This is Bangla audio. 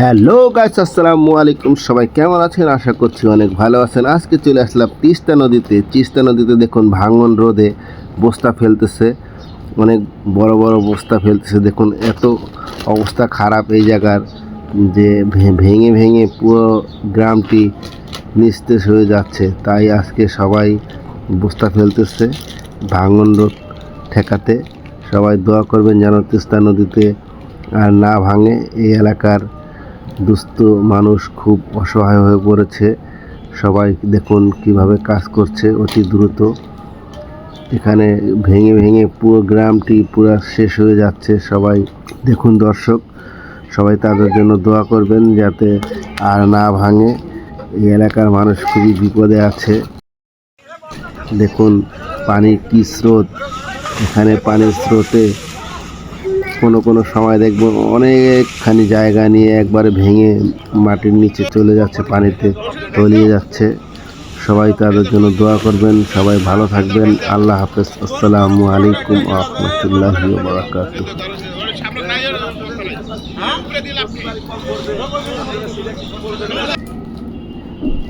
হ্যালো গাইস, আসসালামু আলাইকুম। সবাই কেমন আছেন? আশা করছি অনেক ভালো আছেন। আজকে চলে আসলাম তিস্তা নদীতে। তিস্তা নদীতে দেখুন ভাঙন রোদে বস্তা ফেলতেছে। অনেক বড় বড় বস্তা ফেলতেছে। দেখুন এত অবস্থা খারাপ এই জায়গার যে ভেঙে ভেঙে পুরো গ্রামটি নিস্তেজ হয়ে যাচ্ছে। তাই আজকে সবাই বস্তা ফেলতেছে ভাঙন রোদ ঠেকাতে। সবাই দোয়া করবেন যেন তিস্তা নদীতে আর না ভাঙে। এই এলাকার দুস্থ মানুষ খুব অসহায় হয়ে পড়েছে। সবাই দেখুন কীভাবে কাজ করছে অতি দ্রুত। এখানে ভেঙে ভেঙে পুরো গ্রামটি পুরো শেষ হয়ে যাচ্ছে সবাই। দেখুন দর্শক, সবাই তাদের জন্য দোয়া করবেন যাতে আর না ভাঙে। এই এলাকার মানুষ খুবই বিপদে আছে। দেখুন পানির কি স্রোত। এখানে পানির স্রোতে কোনো কোনো সময় দেখব অনেকখানি জায়গা নিয়ে একবারে ভেঙে মাটির নিচে চলে যাচ্ছে, পানিতে তলিয়ে যাচ্ছে। সবাই তাদের জন্য দোয়া করবেন, সবাই ভালো থাকবেন। আল্লাহ হাফেজ। আসসালামু আলাইকুম রহমতুল্লাহ বারাকাতু